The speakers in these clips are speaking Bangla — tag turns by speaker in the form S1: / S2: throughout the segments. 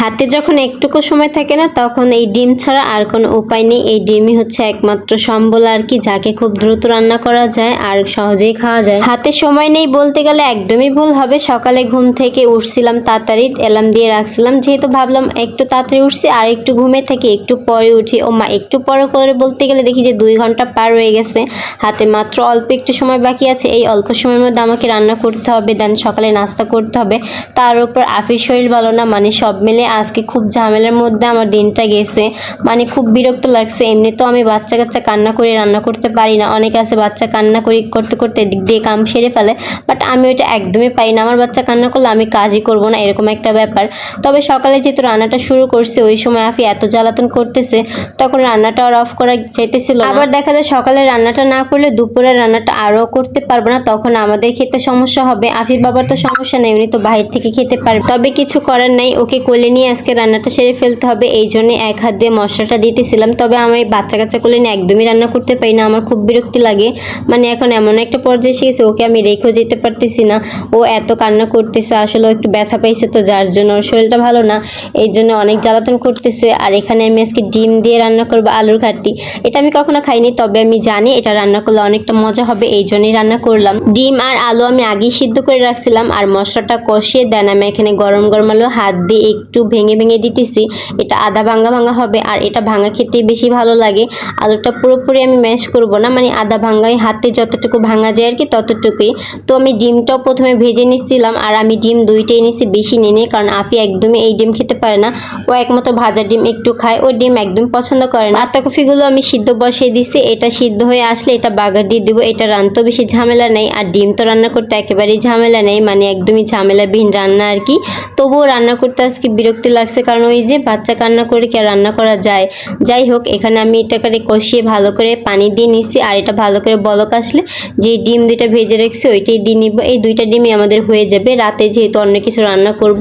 S1: হাতে যখন একটুকু সময় থাকে না, তখন এই ডিম ছাড়া আর কোনো উপায় নেই। এই ডিমই হচ্ছে একমাত্র সম্বল আর কি, যাকে খুব দ্রুত রান্না করা যায় আর সহজেই খাওয়া যায়। হাতে সময় নেই বলতে গেলে একদমই ভুল হবে। সকালে ঘুম থেকে উঠছিলাম তাড়াতাড়ি, এলাম দিয়ে রাখছিলাম। যেহেতু ভাবলাম একটু তাড়াতাড়ি উঠছি আর একটু ঘুমে থেকে, একটু পরে উঠি। ও মা, একটু পরে করে বলতে গেলে দেখি যে দুই ঘণ্টা পার হয়ে গেছে। হাতে মাত্র অল্প একটু সময় বাকি আছে। এই অল্প সময়ের মধ্যে আমাকে রান্না করতে হবে, দেন সকালে নাস্তা করতে হবে। তার উপর আফির শরীর ভালো না মানে সব মিলে আজকে খুব ঝামেলার মধ্যে আমার দিনটা গেছে। মানে খুব বিরক্ত লাগছে। এমনি তো আমি বাচ্চা কাচ্চা কান্না করে রান্না করতে পারি না। অনেকে আছে বাচ্চা কান্না করি, করতে করতে এদিক দিয়ে কাম সেরে ফেলে। বাট আমি ওইটা একদমই পাই না। আমার বাচ্চা কান্না করলে আমি কাজই করব না, এরকম একটা ব্যাপার। তবে সকালে যেহেতু রান্নাটা শুরু করছে, ওই সময় আফি এত জ্বালাতন করতেছে, তখন রান্নাটা আর অফ করা যেতেছিল আবার দেখা যায় সকালে রান্নাটা না করলে দুপুরে রান্নাটা আরও করতে পারব না, তখন আমাদের খেতে সমস্যা হবে। আফির বাবার তো সমস্যা নেই, উনি তো বাইরে থেকে খেতে পারবে। তবে কিছু করার নাই, ওকে কোলে নিয়ে আজকে রান্নাটা সেরে ফেলতে হবে। এই জন্য এক হাত দিয়ে মশলাটা দিতেছিলাম। তবে আমি বাচ্চা কাচ্চা কোলে নিয়ে একদমই রান্না করতে পারি না। আমার খুব বিরক্তি লাগে। মানে এখন এমন একটা পর্যায়ে গেছে, ওকে আমি রেখেও যেতে পারতেছি না। ও এত কান্না করতেছে, আসলে একটু ব্যথা পাইছে তো, যার জন্য ওর শরীরটা ভালো না। এই জন্য অনেক জ্বালাতন করতেছে। আর এখানে আমি আজকে ডিম দিয়ে রান্না করব আলুর ঘাটি এটা আমি কখনো খাইনি, তবে আমি জানি এটা রান্না করলে অনেকটা মজা হবে। এই জন্যই রান্না করলাম। ডিম আর আলু আমি আগেই সিদ্ধ করে রাখছিলাম। আর মশলাটা কষিয়ে দেন। আমি এখানে গরম গরম আলু, হাত দিয়ে একটু ভেঙে ভেঙে দিতেছি, এটা আধা ভাঙা ভাঙা হবে আর এটা ভাঙা খেতে বেশি ভালো লাগে। আলুটা পুরোপুরি আমি ম্যাশ করব না মানে আধা ভাঙাই হাতে যতটুকু ভাঙা যায় আর কি ততটুকুই। তো আমি ডিমটাও প্রথমে ভেজে নিচ্ছিলাম আর আমি ডিম দুইটাই নিছি বেশি নিয়ে কারণ আফি একদমই এই ডিম খেতে পারে না। ও একমাত্র ভাজা ডিম একটু খায়, ও ডিম একদম পছন্দ করে না। আত্মা কফিগুলো আমি সিদ্ধ বসিয়ে দিছি, এটা সিদ্ধ হয়ে আসলে এটা বাগার দিয়ে দেবো, এটা রান্নতেও বেশি ঝামেলা নেই আর ডিম তো রান্না করতে একেবারেই ঝামেলা নেই মানে একদমই ঝামেলা ঝামেলাবিহীন রান্না আর কি তবুও রান্না করতে আজকে বিরক্তি লাগছে কারণ ওই যে বাচ্চা কান্না করে কি রান্না করা যায়? যাই হোক, এখানে আমি এটাকে কষিয়ে ভালো করে পানি দিয়ে নিচ্ছি আর এটা ভালো করে বলক আসলে যে ডিম দুইটা ভেজে রেখেছি ওইটাই দিয়ে নিব। এই দুইটা ডিমই আমাদের হয়ে যাবে। রাতে যেহেতু অন্য কিছু রান্না করব,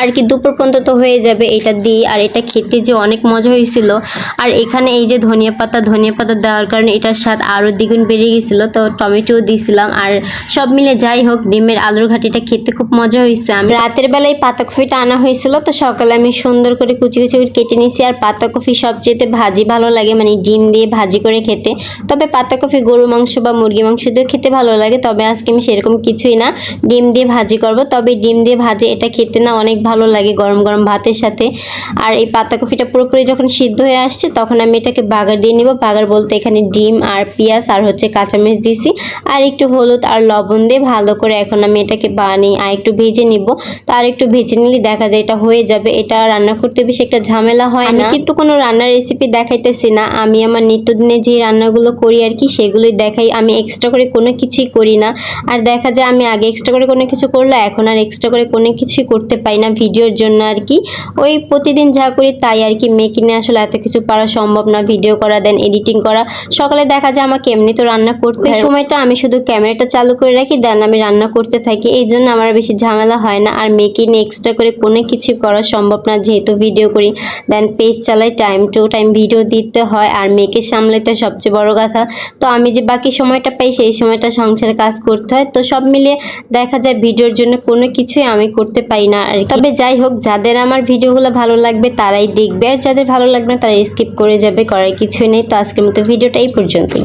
S1: আর কি দুপুর পর্যন্ত তো হয়ে যাবে এটা দিয়ে আর এটা খেতে যে অনেক মজা হয়েছিল। আর এখানে এই যে ধনিয়া পাতা ধনিয়া পাতা দেওয়ার কারণে এটার স্বাদ আরও দ্বিগুণ বেড়ে গেছিল। তো টমেটোও দিয়েছিলাম। আর সব মিলে যাই হোক, ডিমের আলুর ঘাটিটা খেতে খুব মজা হয়েছে। আমি রাতের বেলায় পাতাকপিটা আনা হয়েছিল, তো সকালে আমি সুন্দর করে কুচি কুচি করে কেটে নিয়েছি আর পাতাকপি সবচেয়ে ভাজি ভালো লাগে মানে ডিম দিয়ে ভাজি করে খেতে। তবে পাতাকপি গরু মাংস বা মুরগি মাংস দিয়েও খেতে ভালো লাগে, তবে আজকে আমি সেরকম কিছুই না। ডিম দিয়ে ভাজি করব, তবে ডিম দিয়ে ভাজি এটা খেতে না অনেক ভালো লাগে গরম গরম ভাতের সাথে। আর এই পাতাকপিটা পুরোপুরি যখন সিদ্ধ হয়ে আসছে, তখন আমি এটাকে বাগার দিয়ে নিব। বাগার বলতে এখানে ডিম আর পেঁয়াজ আর হচ্ছে কাঁচামরিচ দিছি আর একটু হলুদ আর লবণ দিয়ে ভালো করে এখন আমি এটাকে বানিয়ে আর একটু ভেজে নিব। তার একটু ভেজে নিলে দেখা যায় এটা হয়ে যাবে এটা রান্না করতে বেশি একটা ঝামেলা হয় না। কিন্তু কোনো রান্নার রেসিপি দেখাইতেছি না। আমি আমার নিত্যদিনে যে রান্নাগুলো করি আর কি সেগুলোই দেখাই। আমি এক্সট্রা করে কোনো কিছুই করি না। আর দেখা যায় আমি আগে এক্সট্রা করে কোনো কিছু করলে এখন আর এক্সট্রা করে কোনো কিছুই করতে পারি না ভিডিওর জন্য আর কি। ওই প্রতিদিন যা করি তাই আর কি। মেয়ে নিয়ে আসলে এত কিছু পারা সম্ভব না। ভিডিও করা দেন এডিটিং করা। সকালে দেখা যায় আমাকে এমনি তো রান্না করতে হয়। সময়টা আমি শুধু ক্যামেরাটা চালু করে রাখি দেন আমি রান্না করতে থাকি। এই জন্য আমার বেশি ঝামেলা হয় না। আর মেয়েকে নিয়ে এক্সট্রা করে কোনো কিছু করা সম্ভব না, যেহেতু ভিডিও করি। দেন পেজ চালাই টাইম টু টাইম ভিডিও দিতে হয়, আর মেয়েকে সামলাতে সবচেয়ে বড় কথা। তো আমি যে বাকি সময়টা পাই, সেই সময়টা সংসারে কাজ করতে হয়। তো সব মিলিয়ে দেখা যায় ভিডিওর জন্য কোনো কিছুই আমি করতে পারি না আর তবে যাই হোক, যাদের আমার ভিডিওগুলো ভালো লাগবে, তারাই দেখবে। আর যাদের ভালো লাগবে না তারা স্কিপ করে যাবে, করার কিছুই নেই। তো আজকের মতো ভিডিওটা এই পর্যন্তই।